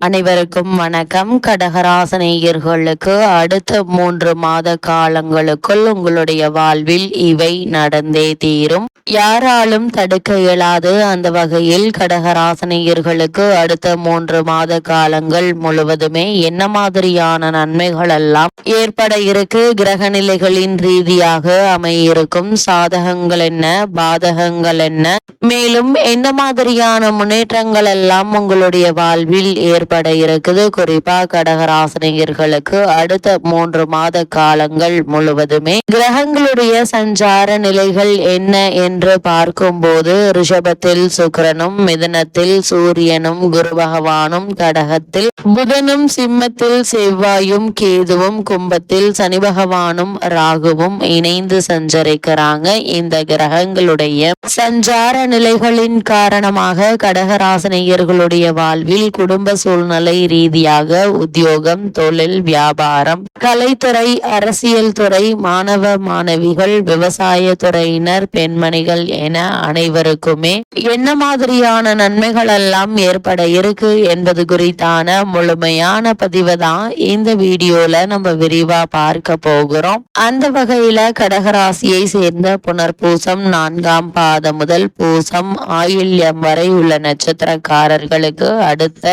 அனைவருக்கும் வணக்கம். கடகராசனேயர்களுக்கு அடுத்த மூன்று மாத காலங்களுக்குள் உங்களுடைய வாழ்வில் இவை நடந்தே தீரும். யாராலும் தடுக்க இயலாது அந்த வகையில் கடகராசனேயர்களுக்கு அடுத்த மூன்று மாத காலங்கள் முழுவதுமே என்ன மாதிரியான நன்மைகள் எல்லாம் ஏற்பட இருக்கு? கிரக நிலைகளின் ரீதியாக அமையிருக்கும் சாதகங்கள் என்ன? பாதகங்கள் என்ன? மேலும் என்ன மாதிரியான முன்னேற்றங்கள் எல்லாம் உங்களுடைய வாழ்வில் ஏற்பட இருக்குது. குறிப்பா கடகராசினியர்களுக்கு அடுத்த மூன்று மாத காலங்கள் முழுவதுமே கிரகங்களுடைய சஞ்சார நிலைகள் என்ன என்று பார்க்கும்போது ரிஷபத்தில் சுக்கரனும் மிதனத்தில் சூரியனும் குரு பகவானும் கடகத்தில் புதனும் சிம்மத்தில் செவ்வாயும் கேதுவும் கும்பத்தில் சனி பகவானும் ராகுவும் இணைந்து சஞ்சரிக்கிறாங்க. இந்த கிரகங்களுடைய சஞ்சார நிலைகளின் காரணமாக கடகராசனையர்களுடைய வாழ்வில் குடும்ப சூழ்நிலை ரீதியாக உத்தியோகம் தொழில் வியாபாரம் கலைத்துறை அரசியல் துறை மாணவ மாணவிகள் விவசாய துறையினர் பெண்மணிகள் என அனைவருக்குமே என்ன மாதிரியான நன்மைகள் எல்லாம் ஏற்பட இருக்கு என்பது குறித்தான முழுமையான பதிவு தான் இந்த வீடியோல நம்ம விரிவா பார்க்க போகிறோம். அந்த வகையில கடகராசியை சேர்ந்த புனர்பூசம் நான்காம் பாதம் முதல் பூசம் ஆயுள்யம் வரை உள்ள நட்சத்திரக்காரர்களுக்கு அடுத்த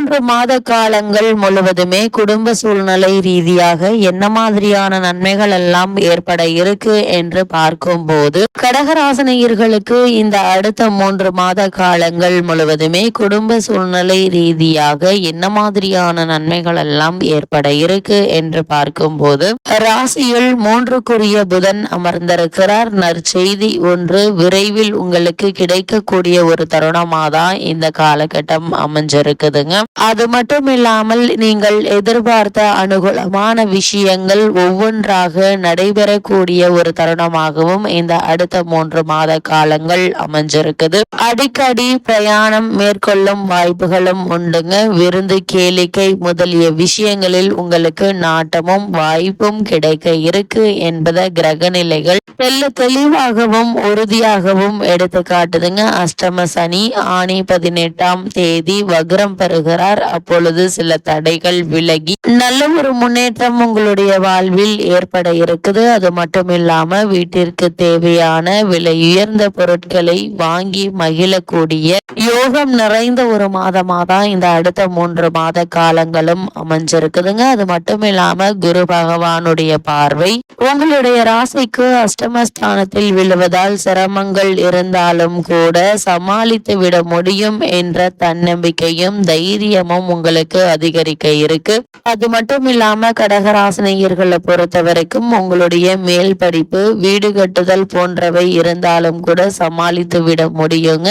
மூன்று மாத காலங்கள் முழுவதுமே குடும்ப சூழ்நிலை ரீதியாக என்ன மாதிரியான நன்மைகள் எல்லாம் ஏற்பட இருக்கு என்று பார்க்கும்போது கடகராசனையர்களுக்கு இந்த அடுத்த மூன்று மாத காலங்கள் முழுவதுமே குடும்ப சூழ்நிலை ரீதியாக என்ன மாதிரியான நன்மைகள் எல்லாம் ஏற்பட இருக்கு என்று பார்க்கும்போது ராசியில் மூன்றுக்குரிய புதன் அமர்ந்திருக்கிறார். நற்செய்தி ஒன்று விரைவில் உங்களுக்கு கிடைக்கக்கூடிய ஒரு தருணமாதான் இந்த காலகட்டம் அமைஞ்சிருக்குதுங்க. அது மட்டும் இல்லாமல் நீங்கள் எதிர்பார்த்த அனுகூலமான விஷயங்கள் ஒவ்வொன்றாக நடைபெறக்கூடிய ஒரு தருணமாகவும் இந்த அடுத்த மூன்று மாத காலங்கள் அமைஞ்சிருக்குது. அடிக்கடி பிரயாணம் மேற்கொள்ளும் வாய்ப்புகளும் உண்டுங்க. விருந்து கேளிக்கை முதலிய விஷயங்களில் உங்களுக்கு நாட்டமும் வாய்ப்பும் கிடைக்க இருக்கு என்பதை கிரக நிலைகள் தெல்ல தெளிவாகவும் உறுதியாகவும் எடுத்து காட்டுதுங்க அஷ்டம சனி ஆணி பதினெட்டாம் தேதி வக்ரம் வருகிறார் அப்பொழுது சில தடைகள் விலகி நல்ல ஒரு முன்னேற்றம் உங்களுடைய வாழ்வில் ஏற்பட இருக்குது. அது மட்டும் இல்லாம வீட்டிற்கு தேவையான விலை உயர்ந்த பொருட்களை வாங்கி மகிழக்கூடிய யோகம் நிறைந்த ஒரு மாதமா தான் இந்த அடுத்த மூன்று மாத காலங்களும் அமைஞ்சிருக்குதுங்க. அது மட்டும் இல்லாம குரு பகவானுடைய பார்வை உங்களுடைய ராசிக்கு அஷ்டமஸ்தானத்தில் விழுவதால் சிரமங்கள் இருந்தாலும் கூட சமாளித்து விட முடியும் என்ற தன்னம்பிக்கையும் தைரியம் தைரியமும் உங்களுக்கு அதிகரிக்க இருக்கு. அது மட்டும் இல்லாம கடகராசினியர்களை பொறுத்த வரைக்கும் உங்களுடைய மேல் படிப்பு வீடு கட்டுதல் போன்றவை இருந்தாலும் கூட சமாளித்து விட முடியுங்க.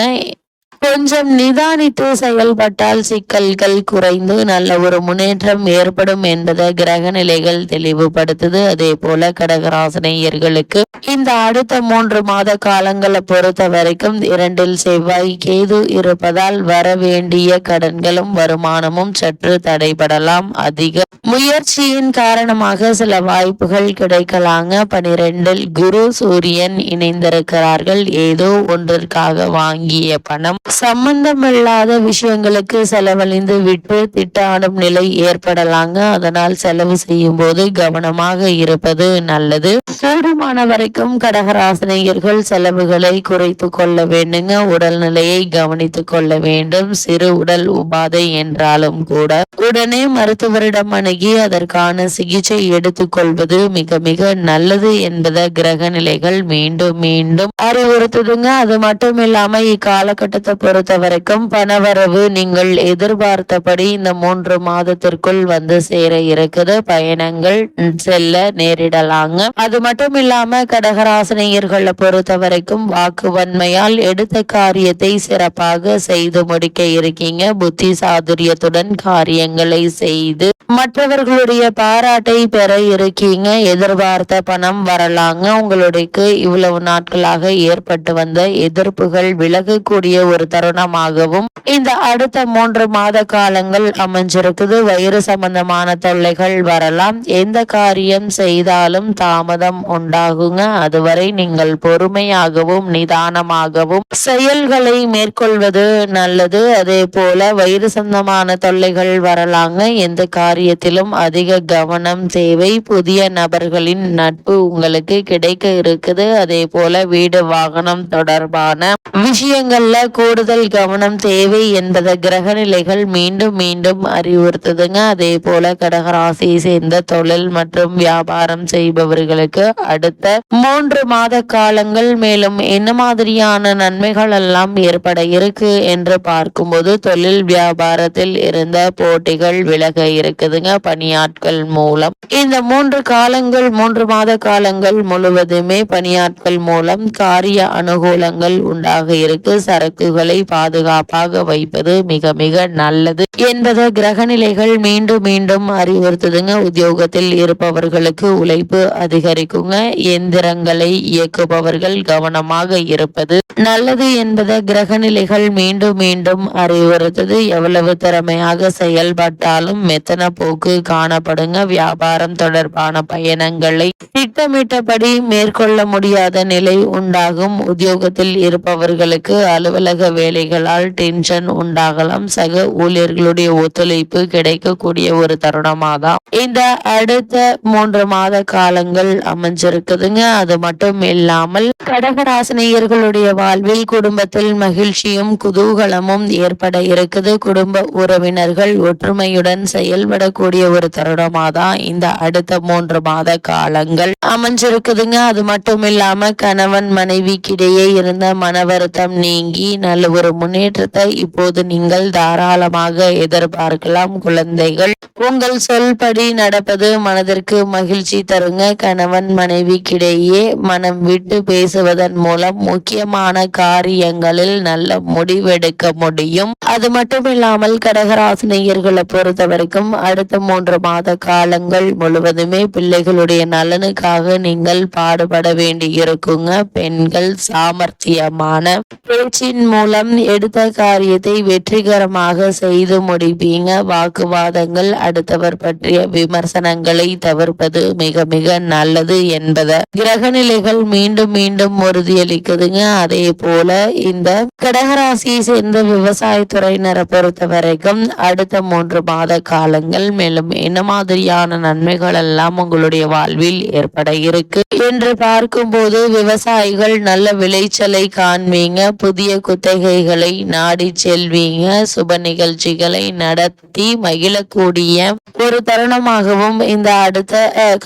கொஞ்சம் நிதானித்து செயல்பட்டால் சிக்கல்கள் குறைந்து நல்ல ஒரு முன்னேற்றம் ஏற்படும் என்பதை கிரக நிலைகள் தெளிவுபடுத்துது. அதே போல கடகராசனையர்களுக்கு இந்த அடுத்த மூன்று மாத காலங்களை பொறுத்த வரைக்கும் இரண்டில் செவ்வாய் கேது இருப்பதால் வர வேண்டிய கடன்களும் வருமானமும் சற்று தடைபடலாம். அதிக முயற்சியின் காரணமாக சில வாய்ப்புகள் கிடைக்கலாங்க. பனிரெண்டில் குரு சூரியன் இணைந்திருக்கிறார்கள். ஏதோ ஒன்றிற்காக வாங்கிய பணம் சம்பந்தமில்லாத விஷயங்களுக்கு செலவழிந்து விட்டு திட்டாடும் நிலை ஏற்படலாங்க. அதனால் செலவு செய்யும் போது கவனமாக இருப்பது நல்லது. கூடுமான வரைக்கும் கடகராசனையர்கள் செலவுகளை குறைத்து கொள்ள வேண்டுங்க. உடல்நிலையை கவனித்துக் கொள்ள வேண்டும். சிறு உடல் உபாதை என்றாலும் கூட. உடனே மருத்துவரிடம் அணுகி அதற்கான சிகிச்சை எடுத்துக்கொள்வது மிக மிக நல்லது என்பதை கிரக நிலைகள் மீண்டும் மீண்டும் அறிவுறுத்துதுங்க. அது மட்டும் இல்லாம இக்காலகட்டத்தை பொறுத்த வரைக்கும் பணவரவு நீங்கள் எதிர்பார்த்தபடி இந்த மூன்று மாதத்திற்குள் வந்து சேர இருக்குது. பயணங்கள் செல்ல நேரிடலாங்க. அது மட்டும் இல்லாம கடகராசினியர்களை பொறுத்த வரைக்கும் வாக்குவன்மையால் எடுத்த காரியத்தை சிறப்பாக செய்து முடிக்க இருக்கீங்க. புத்தி சாதுரியத்துடன் காரியங்களை செய்து மற்றவர்களுடைய பாராட்டை பெற இருக்கீங்க. எதிர்பார்த்த பணம் வரலாங்க. உங்களுக்கு இவ்வளவு நாட்களாக ஏற்பட்டு வந்த எதிர்ப்புகள் விலகக்கூடிய ஒரு தருணமாகவும் இந்த அடுத்த மூன்று மாத காலங்கள் அமைஞ்சிருக்குது. வயிறு சம்பந்தமான தொல்லைகள் வரலாம். எந்த காரியம் செய்தாலும் தாமதம் உண்டாகுங்க. அதுவரை நீங்கள் பொறுமையாகவும் நிதானமாகவும் செயல்களை மேற்கொள்வது நல்லது. அதே போல வயிறு சம்பந்தமான தொல்லைகள் வரலாங்க. எந்த காரியத்திலும் அதிக கவனம் தேவை. புதிய நபர்களின் நட்பு உங்களுக்கு கிடைக்க இருக்குது. அதே போல வீடு வாகனம் தொடர்பான விஷயங்கள்ல கூட கூடுதல் கவனம் தேவை என்பதை கிரக நிலைகள் மீண்டும் மீண்டும் அறிவுறுத்துதுங்க. அதே போல கடகராசியை சேர்ந்த தொழில் மற்றும் வியாபாரம் செய்பவர்களுக்கு அடுத்த மூன்று மாத காலங்கள் மேலும் என்ன மாதிரியான நன்மைகள் எல்லாம் ஏற்பட இருக்கு என்று பார்க்கும்போது தொழில் வியாபாரத்தில் இருந்த போட்டிகள் விலக இருக்குதுங்க. பணியாட்கள் மூலம் இந்த மூன்று காலங்கள் மூன்று மாத காலங்கள் முழுவதுமே பணியாட்கள் மூலம் காரிய அனுகூலங்கள் உண்டாக இருக்கு. சரக்குகள் பாதுகாப்பாக வைப்பது மிக மிக நல்லது என்பதை கிரகநிலைகள் மீண்டும் மீண்டும் அறிவுறுத்துதுங்க. உத்தியோகத்தில் இருப்பவர்களுக்கு உழைப்பு அதிகரிக்குங்க. எந்திரங்களை இயக்குபவர்கள் கவனமாக இருப்பது நல்லது என்பதை கிரகநிலைகள் மீண்டும் மீண்டும் அறிவுறுத்தது. எவ்வளவு திறமையாக செயல்பட்டாலும் மெத்தன போக்கு காணப்படுங்க. வியாபாரம் தொடர்பான பயணங்களை திட்டமிட்டபடி மேற்கொள்ள முடியாத நிலை உண்டாகும். உத்தியோகத்தில் இருப்பவர்களுக்கு அலுவலக வேலைகளால் டென்ஷன் உண்டாகலாம். சக ஊழியர்களுடைய ஒத்துழைப்பு கிடைக்கக்கூடிய ஒரு தருணமாக தான் இந்த அடுத்த மூன்று மாத காலங்கள் அமைஞ்சிருக்குதுங்க. அது மட்டும் இல்லாமல் கடகராசினியர்களுடைய வாழ்வில் குடும்பத்தில் மகிழ்ச்சியும் குதூகலமும் ஏற்பட இருக்குது. குடும்ப உறவினர்கள் ஒற்றுமையுடன் செயல்படக்கூடிய ஒரு தருணமாக தான் இந்த அடுத்த மூன்று மாத காலங்கள் அமைஞ்சிருக்குதுங்க. அது மட்டும் இல்லாம கணவன் மனைவிக்கிடையே இருந்த மன வருத்தம் நீங்கி நல்ல ஒரு முன்னேற்றத்தை இப்போது நீங்கள் தாராளமாக எதிர்பார்க்கலாம் குழந்தைகள். உங்கள் சொல்படி நடப்பது மனதிற்கு மகிழ்ச்சி தருங்க. கணவன் மனைவிக்கிடையே மனம் விட்டு பேசுவதன் மூலம் முக்கியமான காரியங்களில் நல்ல முடிவெடுக்க முடியும். அது மட்டும் இல்லாமல் கடகராசினியர்களை பொறுத்த வரைக்கும் அடுத்த மூன்று மாத காலங்கள் முழுவதுமே பிள்ளைகளுடைய நலனுக்காக நீங்கள் பாடுபட வேண்டி இருக்குங்க பெண்கள் சாமர்த்தியமான பேச்சின் மூலம் எடுத்த காரியத்தை வெற்றிகரமாக செய்து முடிப்பீங்க. வாக்குவாதங்கள் அடுத்தவர் பற்றிய விமர்சனங்களை தவிர்ப்பது மிக மிக நல்லது என்பதை. கிரகநிலைகள் மீண்டும் மீண்டும் உறுதியளிக்குதுங்க. அதே போல இந்த கடகராசியை சேர்ந்த விவசாயத்துறையினரை பொறுத்த வரைக்கும் அடுத்த மூன்று மாத காலங்கள் மேலும் என்ன மாதிரியான நன்மைகள் எல்லாம் உங்களுடைய வாழ்வில் ஏற்பட இருக்கு என்று பார்க்கும்போது விவசாயிகள் நல்ல விளைச்சலை காண்பீங்க. புதிய சலுகைகளை நாடி செல்வீங்க. சுப நிகழ்ச்சிகளை நடத்தி மகிழக்கூடிய ஒரு தருணமாகவும் இந்த அடுத்த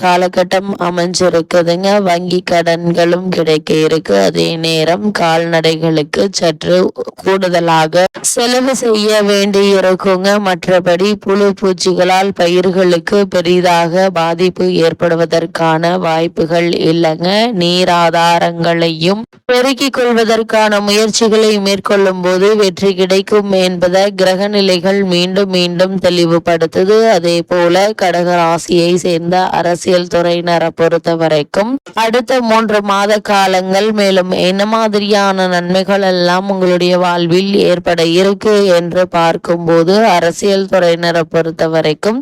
காலகட்டம் அமைஞ்சிருக்குதுங்க. வங்கி கடன்களும் கிடைக்க இருக்கு. அதே நேரம் கால்நடைகளுக்கு சற்று கூடுதலாக செலவு செய்ய வேண்டி இருக்குங்க. மற்றபடி புழு பூச்சிகளால் பயிர்களுக்கு பெரிதாக பாதிப்பு ஏற்படுவதற்கான வாய்ப்புகள் இல்லைங்க. நீர் ஆதாரங்களையும் பெருக்கிக் கொள்வதற்கான முயற்சிகளை மேற்கொள்ள போது வெற்றி கிடைக்கும் என்பதை கிரக நிலைகள் மீண்டும் மீண்டும் தெளிவுபடுத்துது. அதே போல கடக ராசியை சேர்ந்த அரசியல் துறையினரை பொறுத்த வரைக்கும் அடுத்த மூன்று மாத காலங்கள் மேலும் என்ன மாதிரியான நன்மைகள் எல்லாம் உங்களுடைய வாழ்வில் ஏற்பட இருக்கு என்று பார்க்கும்போது அரசியல் துறையினரை பொறுத்த வரைக்கும்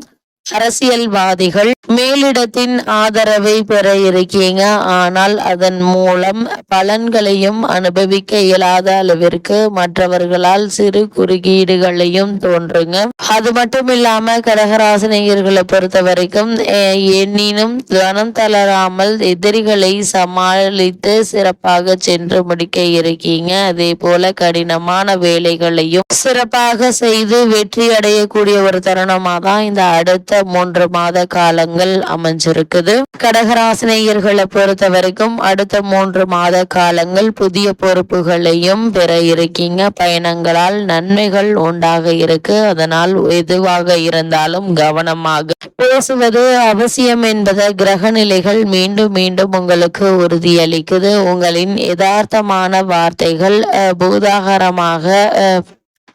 அரசியல்வாதிகள் மேலிடத்தின் ஆதரவை பெற இருக்கீங்க. ஆனால் அதன் மூலம் பலன்களையும் அனுபவிக்க இயலாத அளவிற்கு மற்றவர்களால் சிறு குறுக்கீடுகளையும் தோன்றுங்க. அது மட்டும் இல்லாம கடகராசினியர்களை பொறுத்த வரைக்கும் அஹ், எண்ணினும் தனம் தளராமல் எதிரிகளை சமாளித்து சிறப்பாக சென்று முடிக்க இருக்கீங்க. அதே போல கடினமான வேலைகளையும் சிறப்பாக செய்து வெற்றி அடையக்கூடிய ஒரு தருணமா தான் இந்த அடுத்த மூன்று மாத காலங்கள் அமைஞ்சிருக்குது. கடகராசினியர்களை பொறுத்த வரைக்கும் அடுத்த மூன்று மாத காலங்கள் புதிய பொறுப்புகளையும் பெற இருக்கீங்க. பயணங்களால் நன்மைகள் உண்டாக இருக்கு. அதனால் எதுவாக இருந்தாலும் கவனமாக பேசுவது அவசியம் என்பதை கிரக நிலைகள் மீண்டும் மீண்டும் உங்களுக்கு உறுதியளிக்குது. உங்களின் யதார்த்தமான வார்த்தைகள் பூதாகரமாக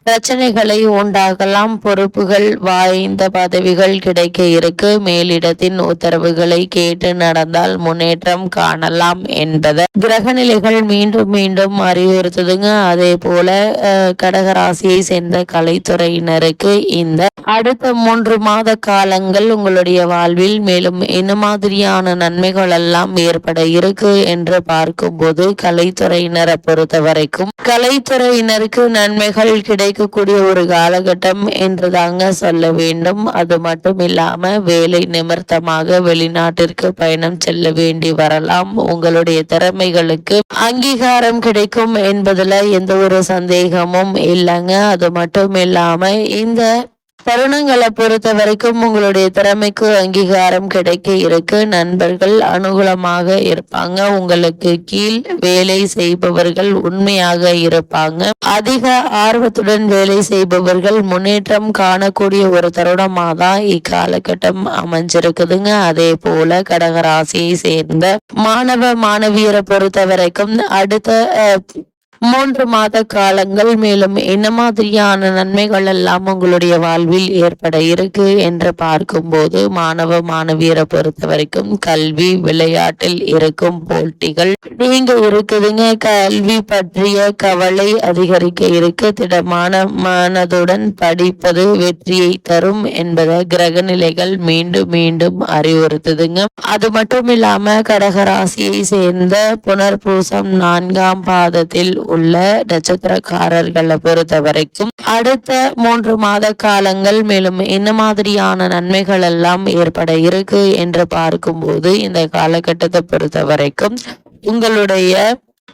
பிரச்சனைகளை உண்டாகலாம். பொறுப்புகள் வாய்ந்த பதவிகள் கிடைக்க இருக்கு. மேலிடத்தின் உத்தரவுகளை கேட்டு நடந்தால் முன்னேற்றம் காணலாம் என்பதை. கிரகநிலைகள் மீண்டும் மீண்டும் அறிவுறுத்துதுங்க. அதே போல கடகராசியை சேர்ந்த கலைத்துறையினருக்கு இந்த அடுத்த மூன்று மாத காலங்கள் உங்களுடைய வாழ்வில் மேலும் என்ன மாதிரியான நன்மைகள் எல்லாம் ஏற்பட இருக்கு என்று பார்க்கும்போது கலைத்துறையினரை பொறுத்த வரைக்கும் கலைத்துறையினருக்கு நன்மைகள் கிடைக்கக்கூடிய ஒரு காலகட்டம் என்று தாங்க சொல்ல வேண்டும். அது மட்டும் இல்லாம வேலை நிமித்தமாக வெளிநாட்டிற்கு பயணம் செல்ல வேண்டி வரலாம். உங்களுடைய திறமைகளுக்கு அங்கீகாரம் கிடைக்கும் என்பதுல எந்த ஒரு சந்தேகமும் இல்லைங்க. அது மட்டும் இல்லாம இந்த தருணங்களை பொறுத்த வரைக்கும் உங்களுடைய திறமைக்கு அங்கீகாரம் கிடைக்க இருக்கு. நண்பர்கள் அனுகூலமாக இருப்பாங்க. உங்களுக்கு கீழ் வேலை செய்பவர்கள் உண்மையாக இருப்பாங்க. அதிக ஆர்வத்துடன் வேலை செய்பவர்கள் முன்னேற்றம் காணக்கூடிய ஒரு தருணமாக தான் இக்காலகட்டம் அமைஞ்சிருக்குதுங்க. அதே போல கடகராசியை சேர்ந்த மாணவ மாணவியரை பொறுத்த வரைக்கும் அடுத்த மூன்று மாத காலங்கள் மேலும் என்ன மாதிரியான நன்மைகள் எல்லாம் உங்களுடைய வாழ்வில் ஏற்பட இருக்கு என்று பார்க்கும்போது மாணவ மாணவியரை பொறுத்த வரைக்கும் கல்வி விளையாட்டில் இருக்கும் போட்டிகள் நீங்க இருக்குதுங்க. கல்வி பற்றிய கவலை அதிகரிக்க இருக்கு. திடமான மனதுடன் படிப்பது வெற்றியை தரும் என்பதை கிரக நிலைகள் மீண்டும் மீண்டும் அறிவுறுத்துதுங்க. அது மட்டும் இல்லாம கடகராசியை சேர்ந்த புனர்பூசம் நான்காம் பாதத்தில் உள்ள நட்சத்திரக்காரர்களை பொறுத்த வரைக்கும் அடுத்த மூன்று மாத காலங்கள் மேலும் என்ன மாதிரியான நன்மைகள் எல்லாம் ஏற்பட இருக்கு என்று பார்க்கும்போது இந்த காலகட்டத்தை பொறுத்த வரைக்கும் உங்களுடைய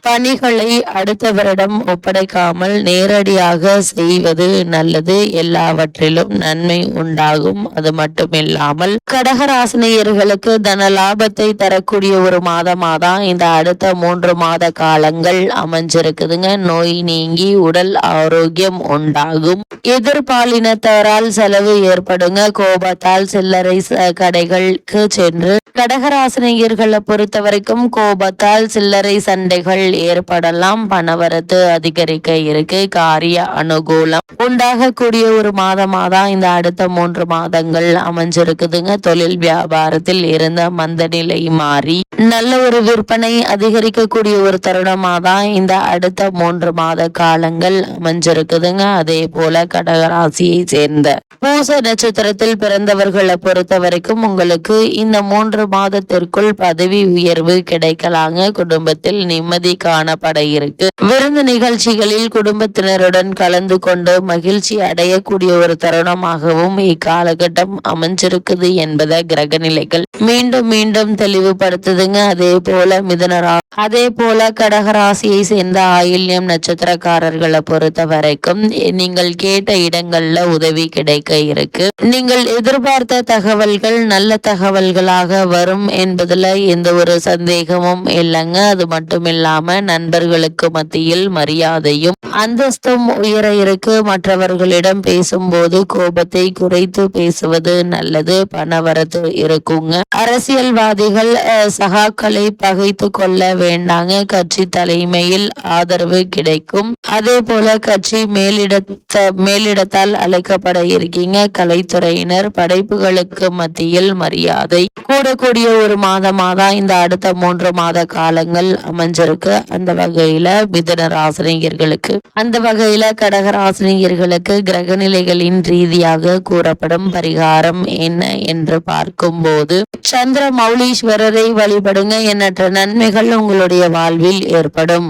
பணிகளை அடுத்தவரிடம் ஒப்படைக்காமல் நேரடியாக செய்வது நல்லது. எல்லாவற்றிலும் நன்மை உண்டாகும். அது மட்டுமில்லாமல் கடகராசினியர்களுக்கு தன லாபத்தை தரக்கூடிய ஒரு மாதமாதான் இந்த அடுத்த மூன்று மாத காலங்கள் அமைஞ்சிருக்குதுங்க. நோய் நீங்கி உடல் ஆரோக்கியம் உண்டாகும். எதிர்பாலினத்தாரால் செலவு ஏற்படுங்க. கோபத்தால் சில்லறை ச- கடைகளுக்கு சென்று கடகராசினியர்களை பொறுத்த வரைக்கும் கோபத்தால் சில்லறை சண்டைகள் ஏற்படலாம் பணவரத்து அதிகரிக்க இருக்கு. காரிய அனுகூலம் உண்டாகக்கூடிய ஒரு மாதமாதான் இந்த அடுத்த மூன்று மாதங்கள் அமைஞ்சிருக்குதுங்க. தொழில் வியாபாரத்தில் இருந்த மந்த நிலை மாறி நல்ல ஒரு விற்பனை அதிகரிக்கக்கூடிய ஒரு தருணமாக தான் இந்த அடுத்த மூன்று மாத காலங்கள் அமைஞ்சிருக்குதுங்க. அதே போல கடகராசியை சேர்ந்த பூச நட்சத்திரத்தில் பிறந்தவர்களை பொறுத்த வரைக்கும் உங்களுக்கு இந்த மூன்று மாதத்திற்குள் பதவி உயர்வு கிடைக்கலாங்க. குடும்பத்தில் நிம்மதி காணப்பட இருக்கு விருந்து நிகழ்ச்சிகளில் குடும்பத்தினருடன் கலந்து கொண்டு மகிழ்ச்சி அடையக்கூடிய ஒரு தருணமாகவும் இக்காலகட்டம் அமைஞ்சிருக்குது என்பதை கிரக நிலைகள் மீண்டும் மீண்டும் தெளிவுபடுத்துதுங்க. அதே போல மிதனரா அதே போல கடகராசியை சேர்ந்த ஆயில்யம் நட்சத்திரக்காரர்களை பொறுத்த வரைக்கும் நீங்கள் கேட்ட இடங்கள்ல உதவி கிடைக்க இருக்கு. நீங்கள் எதிர்பார்த்த தகவல்கள் நல்ல தகவல்களாக வரும் என்பதுல எந்த ஒரு சந்தேகமும் இல்லைங்க. அது மட்டும் இல்லாம நண்பர்களுக்கு மத்தியில் மரியாதையும் அந்தஸ்தும் உயர இருக்கு. மற்றவர்களிடம் பேசும்போது கோபத்தை குறைத்து பேசுவது நல்லது பணவரத்து இருக்குங்க. அரசியல்வாதிகள் சகாக்களை பகைத்து கொள்ள வேண்டாங்க. கட்சி தலைமையில் ஆதரவு கிடைக்கும். அதே போல கட்சி மேலிடத்த மேலிடத்தால் அழைக்கப்பட இருக்கீங்க. கலைத்துறையினர் படைப்புகளுக்கு மத்தியில் மரியாதை. கூடக்கூடிய ஒரு மாதமாதான் இந்த அடுத்த மூன்று மாத காலங்கள் அமைஞ்சிருக்கு. அந்த வகையில மிதன ராசினியர்களுக்கு அந்த வகையில கடகராசினியர்களுக்கு கிரகநிலைகளின் ரீதியாக கூறப்படும் பரிகாரம் என்ன என்று பார்க்கும்போது சந்திர மௌலீஸ்வரரை வழிபடுங்க எண்ணற்ற நன்மைகள் உங்களுடைய வாழ்வில் ஏற்படும்.